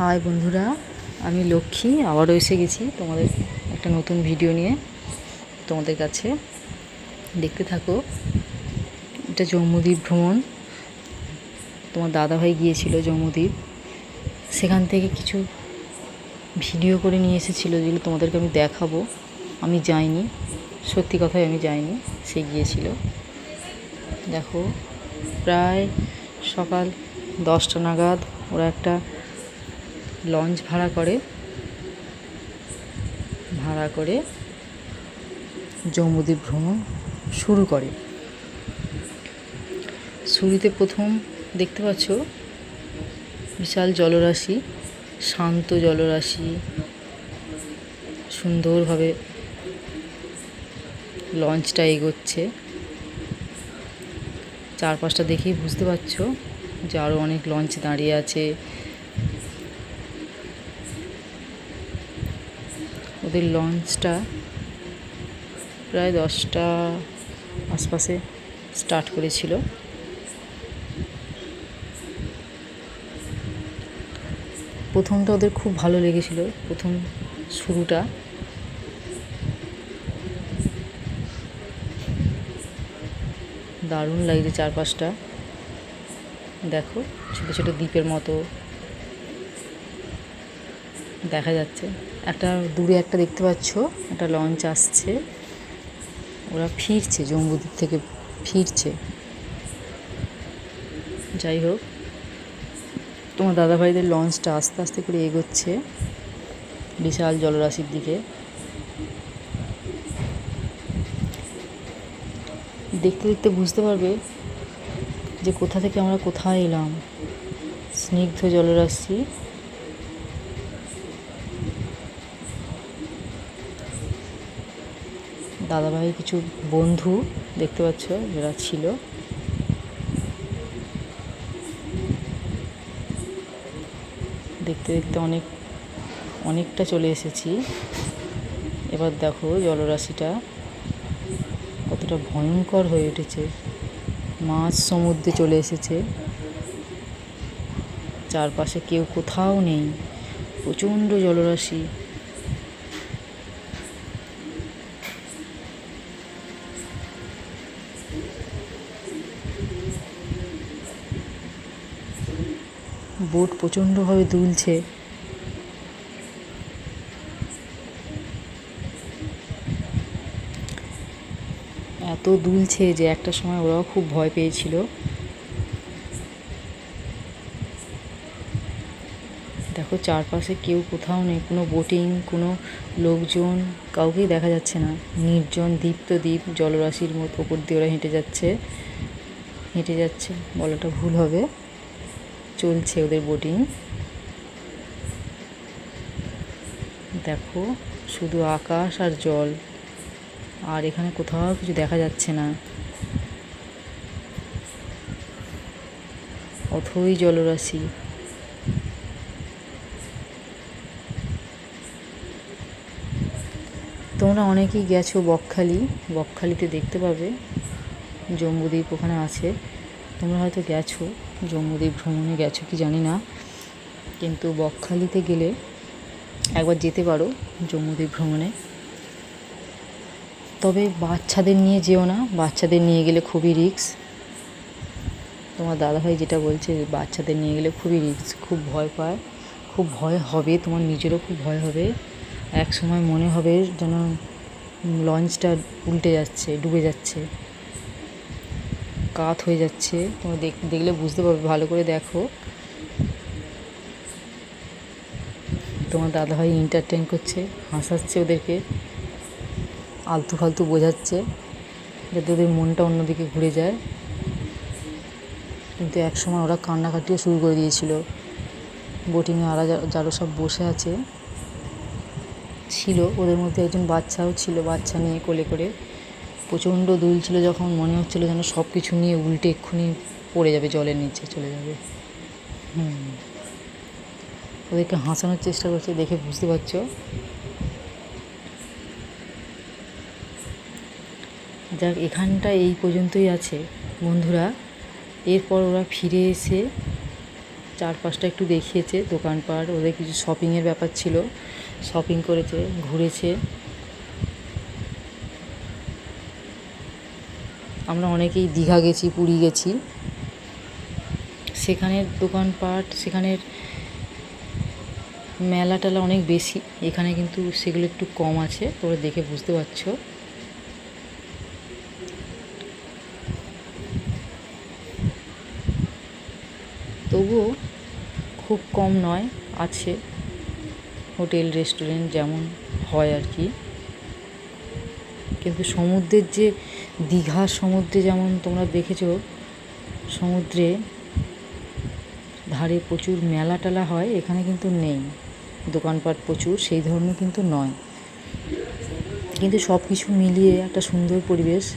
High বন্ধুরা, আমি লক্ষ্মী, আবারও এসে গেছি তোমাদের একটা নতুন ভিডিও নিয়ে তোমাদের কাছে। দেখতে থাকো, এটা জম্মুদ্বীপ ভ্রমণ। তোমার দাদাভাই গিয়েছিল জম্মুদ্বীপ সেখান থেকে কিছু ভিডিও করে নিয়ে এসেছিল যেগুলো তোমাদেরকে আমি দেখাবো। আমি যাইনি, সত্যি কথাই আমি যাইনি, সে গিয়েছিল। দেখো, প্রায় সকাল দশটা নাগাদ ওরা একটা লঞ্চ ভাড়া করে। ভাড়া করে জম্মুদ্বীপ ভ্রমণ শুরু করে। শুরুতে প্রথম দেখতে পাচ্ছ বিশাল জলরাশি, শান্ত জলরাশি, সুন্দরভাবে লঞ্চটা এগোচ্ছে। চারপাশটা দেখেই বুঝতে পারছ যে আরও অনেক লঞ্চ দাঁড়িয়ে আছে। ওদের লঞ্চটা প্রায় দশটা আশপাশে স্টার্ট করেছিল। প্রথমটা ওদের খুব ভালো লেগেছিল, প্রথম শুরুটা। দারুণ লাগছে চারপাশটা। দেখো, ছোটো ছোটো দ্বীপের মতো। দেখা যাচ্ছে। একটা দূরে একটা দেখতে পাচ্ছ, একটা লঞ্চ আসছে। ওরা ফিরছে, জম্বুদ্বীপ থেকে ফিরছে। যাই হোক, তোমার দাদাভাইদের লঞ্চটা আস্তে আস্তে করে এগোচ্ছে বিশাল জলরাশির দিকে। দেখতে দেখতে বুঝতে পারবে যে কোথা থেকে আমরা কোথায় এলাম। স্নিগ্ধ জলরাশি। দাদাভাইয়ের কিছু বন্ধু দেখতে পাচ্ছ যারা ছিল। দেখতে দেখতে অনেক, অনেকটা চলে এসেছি। এবার দেখো জলরাশিটা কতটা ভয়ঙ্কর হয়ে উঠেছে। মাছ সমুদ্রে চলে এসেছে। চারপাশে কেউ কোথাও নেই। প্রচণ্ড জলরাশি। বোট প্রচণ্ডভাবে দুলছে। এত দুলছে যে একটা সময় ওরাও খুব ভয় পেয়েছিল। দেখো চারপাশে কেউ কোথাও নেই, কোনো বোটিং, কোনো লোকজন, কাউকেই দেখা যাচ্ছে না। নির্জন দীপ্ত দ্বীপ জলরাশির মতো ওপর দিয়ে ওরা হেঁটে যাচ্ছে। হেঁটে যাচ্ছে, বলাটা ভুল হবে। চলছে ওদের বোটিং দেখো, শুধু আকাশ আর জল। আর এখানে কোথাও কিছু দেখা যাচ্ছে না। অথই জলরাশি। তোমরা অনেকেই গেছো বকখালি। বকখালিতে দেখতে পাবে। জম্বুদ্বীপ ওখানে আছে। তোমরা হয়তো গেছো। জম্মুদ্বীপ ভ্রমণে গেছো কি জানি না, কিন্তু বকখালিতে গেলে একবার যেতে পারো জম্মুদ্বীপ ভ্রমণে। তবে বাচ্চাদের নিয়ে যেও না, বাচ্চাদের নিয়ে গেলে খুবই রিস্ক। তোমার দাদাভাই যেটা বলছে, বাচ্চাদের নিয়ে গেলে খুবই রিস্ক, খুব ভয় পায়, খুব ভয় হবে, তোমার নিজেরও খুব ভয় হবে। এক সময় মনে হবে যেন লঞ্চটা উল্টে যাচ্ছে, ডুবে যাচ্ছে। কাত হয়ে যাচ্ছে। তোমরা দেখলে বুঝতে পারবে, ভালো করে দেখো। তোমার দাদাভাই এন্টারটেন করছে, হাসাচ্ছে ওদেরকে। আলতু ফালতু বোঝাচ্ছে, যাতে ওদের মনটা অন্যদিকে ঘুরে যায়। কিন্তু এক সময় ওরা কান্নাকাটিও শুরু করে দিয়েছিল। বোটিংয়ে আরা যারা সব বসে আছে। ছিল, ওদের মধ্যে একজন বাচ্চাও ছিল, বাচ্চা নিয়ে কোলে করে। প্রচণ্ড দুল ছিল যখন মনে হচ্ছিল যেন সব কিছু নিয়ে উল্টে এক্ষুনি পড়ে যাবে জলের নিচে চলে যাবে। হুম। ওদেরকে হাসানোর চেষ্টা করছে, দেখে বুঝতে পারছ? যাক, এখানটা এই পর্যন্তই আছে, বন্ধুরা। এরপর ওরা ফিরে এসে চারপাশটা একটু দেখিয়েছে, দোকানপাট, ওদের কিছু শপিংয়ের ব্যাপার ছিল। শপিং করেছে, ঘুরেছে। আমরা অনেকেই দীঘা গেছি, পুরী গেছি। সেখানের দোকানপাট, সেখানের মেলা টেলা অনেক বেশি। এখানে কিন্তু সেগুলো একটু কম আছে, তোমরা দেখে বুঝতে পারছ। তবুও খুব কম নয়, আছে। হোটেল, রেস্টুরেন্ট যেমন হয় আর কি। কিন্তু সমুদ্রের যে দীঘার সমুদ্রে যেমন তোমরা দেখেছ, সমুদ্রে ধারে প্রচুর মেলা টেলা হয়, এখানে কিন্তু নেই। দোকানপাট প্রচুর, সেই ধরনের কিন্তু নয়। কিন্তু সব কিছু মিলিয়ে একটা সুন্দর পরিবেশ।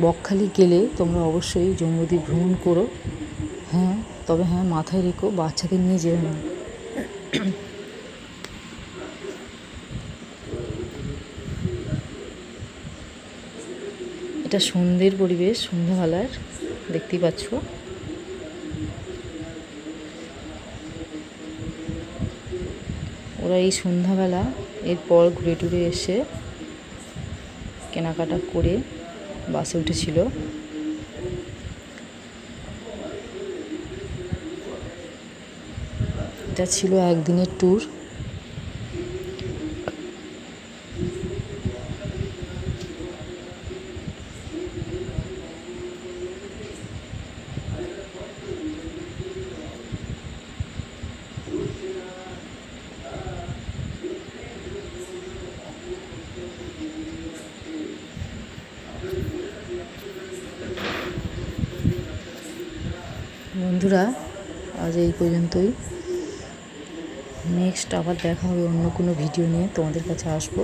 বকখালি গেলে তোমরা অবশ্যই জম্মুদ্বীপ ভ্রমণ করো। হ্যাঁ তবে হ্যাঁ মাথায় রেখো, বাচ্চাদের নিয়ে যেও না। এটা সন্ধ্যের পরিবেশ, সন্ধ্যাবেলার, দেখতেই পাচ্ছ। ওরা এই সন্ধ্যাবেলা এরপর ঘুরে টুরে এসে কেনাকাটা করে বাসে উঠেছিল। এটা ছিল একদিনের ট্যুর বন্ধুরা, আজ এই পর্যন্তই। নেক্সট আবার দেখা হবে অন্য কোনো ভিডিও নিয়ে। তোমাদের কাছে আসব।